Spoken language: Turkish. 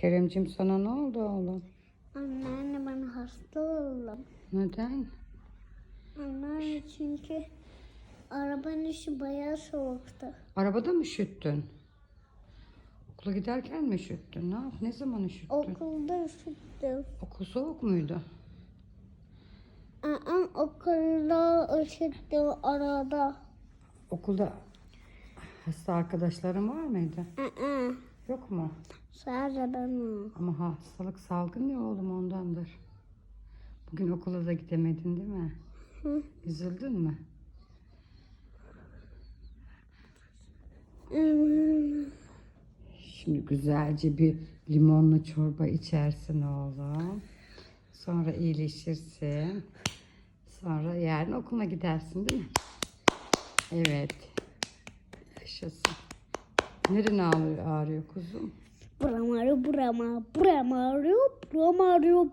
Keremcim sana ne oldu oğlum? Anneanne ben hasta oldum. Neden? Anneanne çünkü arabanın içi bayağı soğuktu. Arabada mı üşüttün? Okula giderken mi üşüttün? Ne yap? Ne zaman üşüttün? Okulda üşüttüm. Okul soğuk muydu? Aa, okulda üşüttüm arada. Okulda hasta arkadaşların var mıydı? Aa, Yok mu? sadece benim. Ama hastalık salgın ya oğlum ondandır. Bugün okula da gidemedin değil mi? Hı. Üzüldün mü? Şimdi güzelce bir limonlu çorba içersin oğlum. Sonra iyileşirsin. Sonra yarın okula gidersin değil mi? Evet. Yaşasın. Neren ağrıyor, ağrıyor kuzum? Buram ağrıyor, buram ağrıyor, buram ağrıyor, buram ağrıyor.